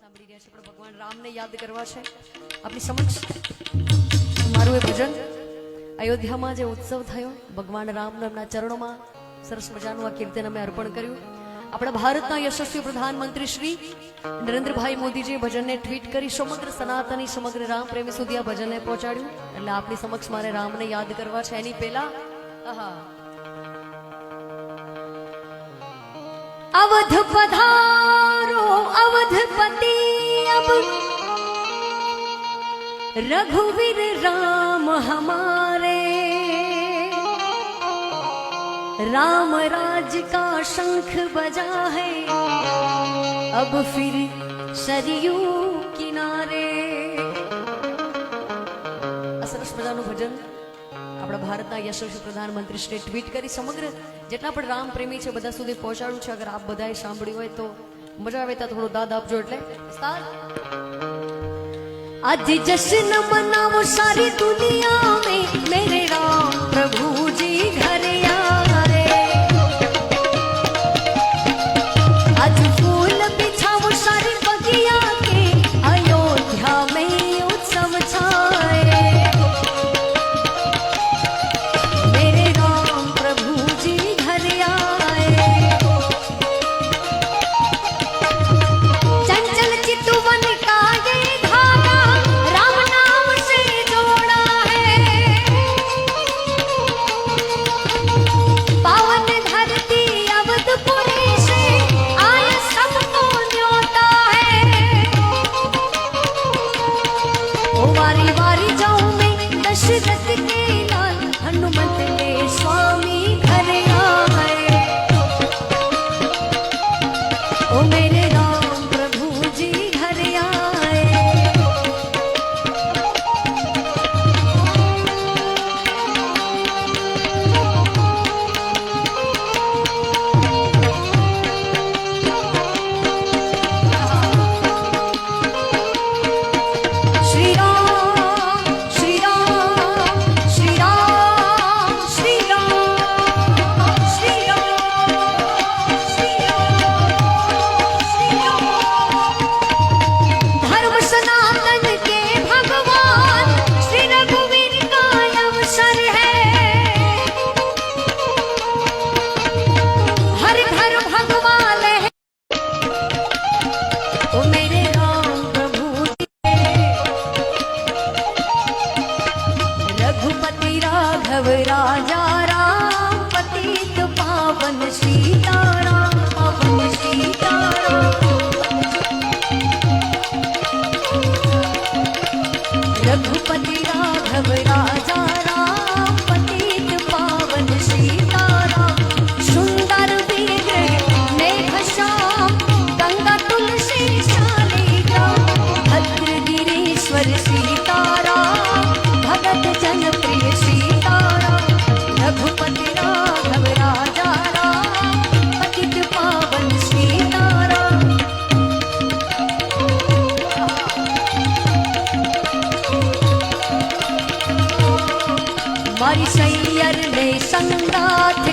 સાંભળી રહ્યા છે. પણ ભગવાન રામને યાદ કરવા છે. આપણી સમક્ષ મારું એ ભજન. અયોધ્યામાં જે ઉત્સવ થયો, ભગવાન રામના ચરણોમાં સરસ મજાનું આ કીર્તન અમે અર્પણ કર્યું. આપણા ભારતના યશસ્વી પ્રધાનમંત્રી શ્રી નરેન્દ્રભાઈ મોદીજીએ ભજનને ટ્વીટ કરી સમગ્ર સનાતની, સમગ્ર રામ પ્રેમી સુધી આ ભજનને પહોંચાડ્યું. એટલે આપણી સમક્ષ મારે રામને યાદ કરવા છે. એની પહેલા અવધ પધા अवधपति अब रघुवीर राम हमारे राम राज का शंख बजा है अब फिर सरयू किनारे આ સરસ મજાનું ભજન આપણા ભારતના યશસ્વી પ્રધાનમંત્રી શ્રી ટ્વીટ કરી સમગ્ર જેટલા પણ રામ પ્રેમી છે બધા સુધી પહોંચાડ્યું છે અગર આપ બધાએ સાંભળ્યું હોય તો बजावे तो थोड़ा दाद आप जोड़ ले आज जश्न मनाओ सारी दुनिया में, मेरे राम प्रभु जी घरे राघव राजा தந்தாற்று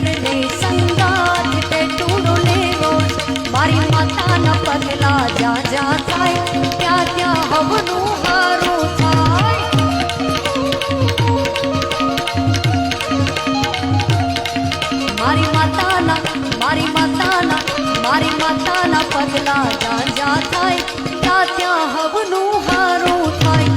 સૈયર ને સંગાથ તે ટૂડો લેવો. મારી માતાના પગલા જ્યાં જ્યાં થાય, ત્યાં ત્યાં હવનું હારું થાય. મારી માતાના મારી માતાના મારી માતાના પગલા જ્યાં જ્યાં થાય, ત્યાં ત્યાં હવનું હારું થાય.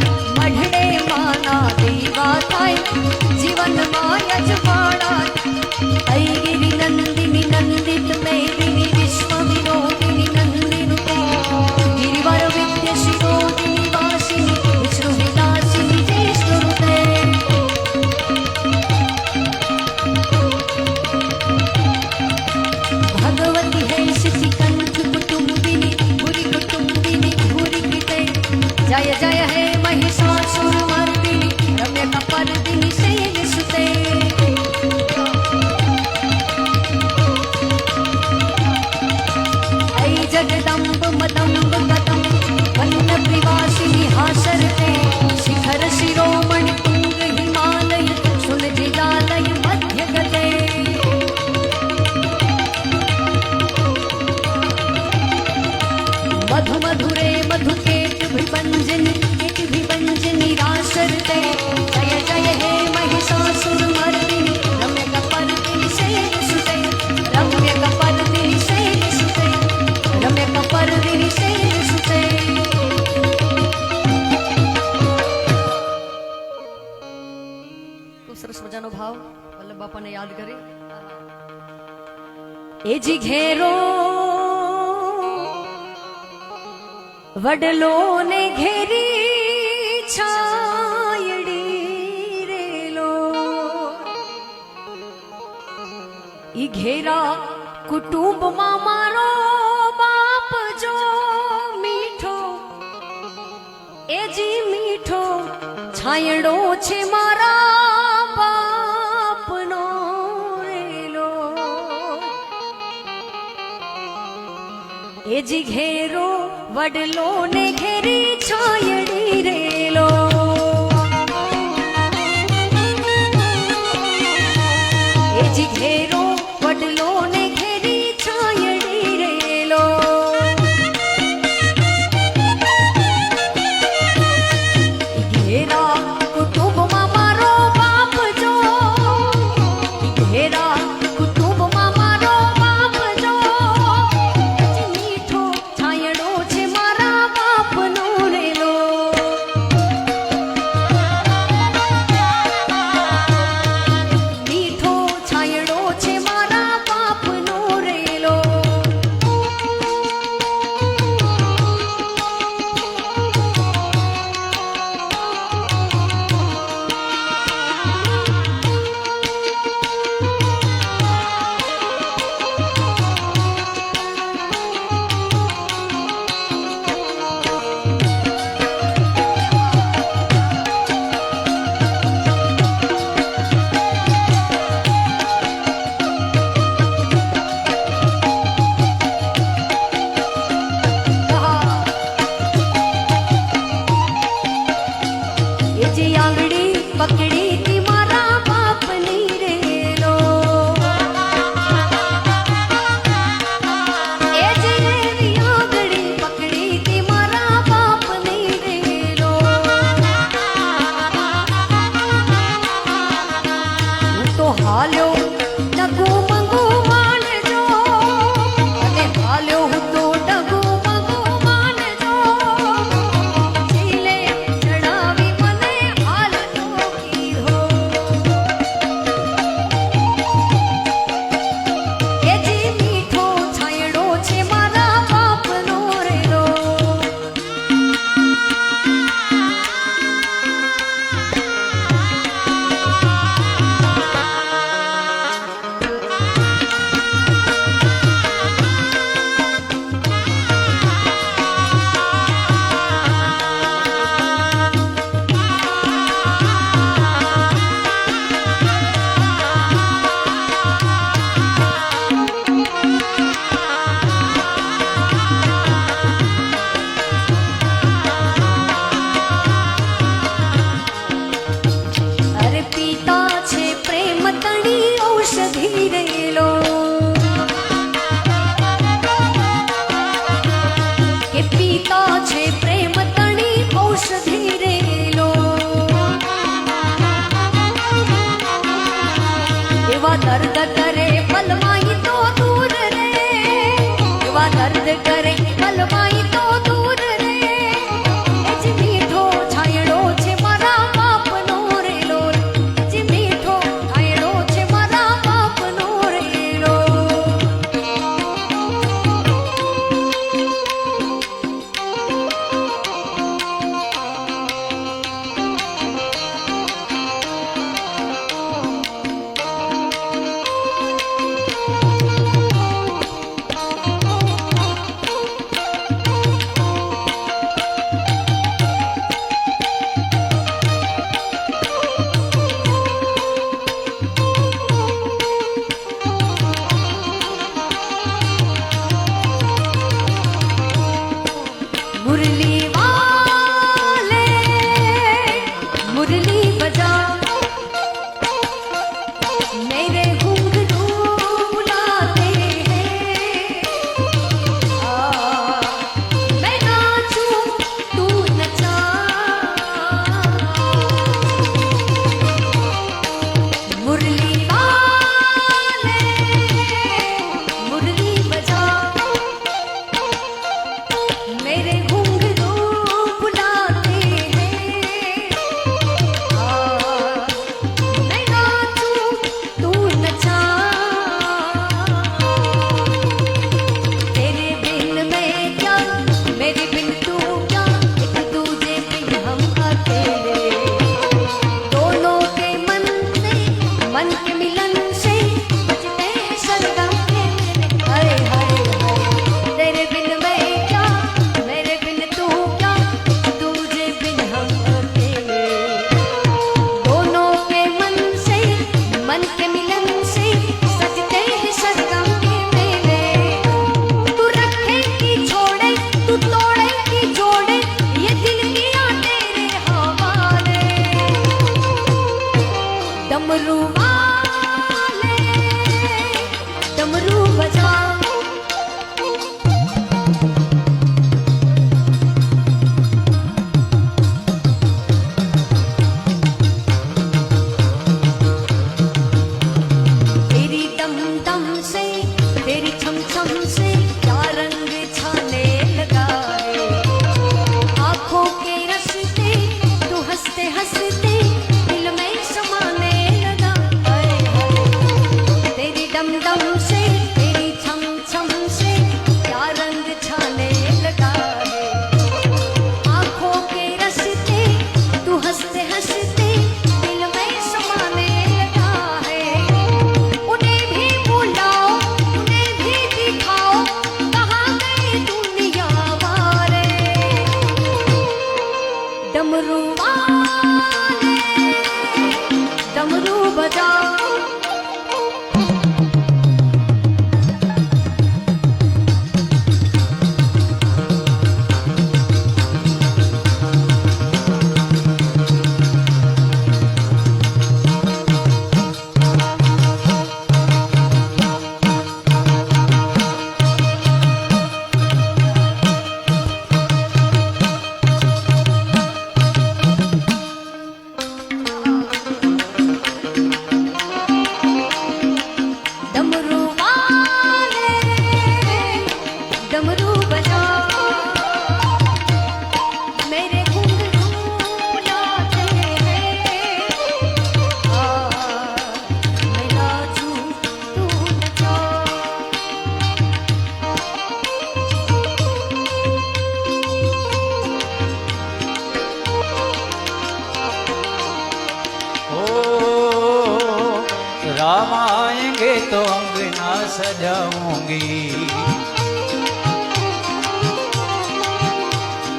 એ જ ઘેરો વડલો ને ઘેરી છાયડી રેલો. ઈ ઘેરા કુટુંબમાં મારો બાપ જો મીઠો, એ જી મીઠો છાયડો છે મારા એજ ઘેરો વડલો ને ઘેરી છાયડી. made it.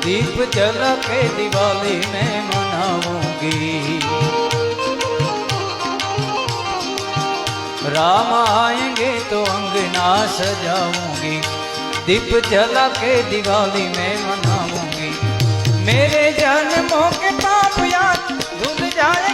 दीप जला के दिवाली में मनाऊँगी। राम आएँगे तो अंगना सजाऊँगी। दीप जला के दिवाली में मनाऊँगी। मेरे जन्मों के पाप याद भूल जाए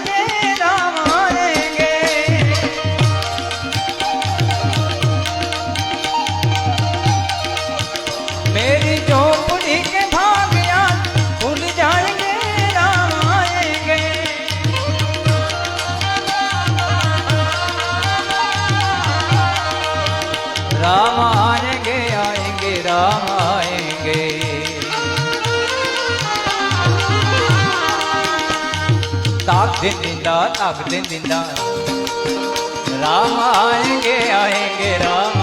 दिन दाता दिन दिन राम आएंगे आएंगे राम